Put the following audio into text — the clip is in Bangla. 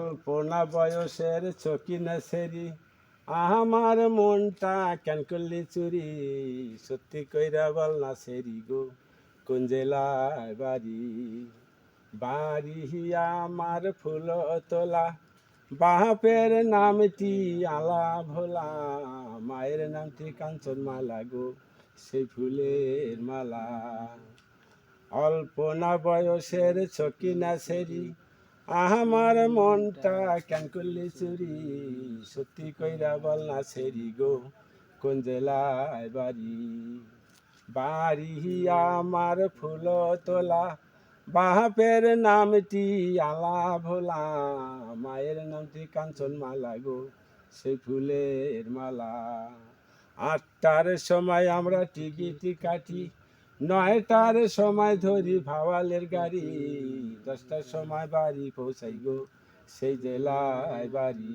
অল্প না বয়সের চকি না সেরি। আমার মনটা কেন করলি চুরি, সত্যি কইরা বল না সেরি গো, কোন জেলায় বাড়ি? বাড়ি আমার ফুল তোলা বাপের নামটি আলা ভোলা, মায়ের নামটি কাঞ্চন মালা গো, সেই ফুলের মালা। অল্প না বয়সের ছকি না সেরি আমার মনটা কেন করলি চুরি? সত্যি কইরা বল না সেরি গো, কোন জেলায় বাড়ি? বাড়ি আমার ফুল তোলা, বাপের নামটি আলা ভোলা, মায়ের নামটি কাঞ্চন মালা গো, সেই ফুলের মালা। আটটার সময় আমরা টিকিটি কাটি নয়টার সময় ধরি ভাওয়ালের গাড়ি দশটার সময় বাড়ি পৌঁছাই গো সেই জেলায় বাড়ি।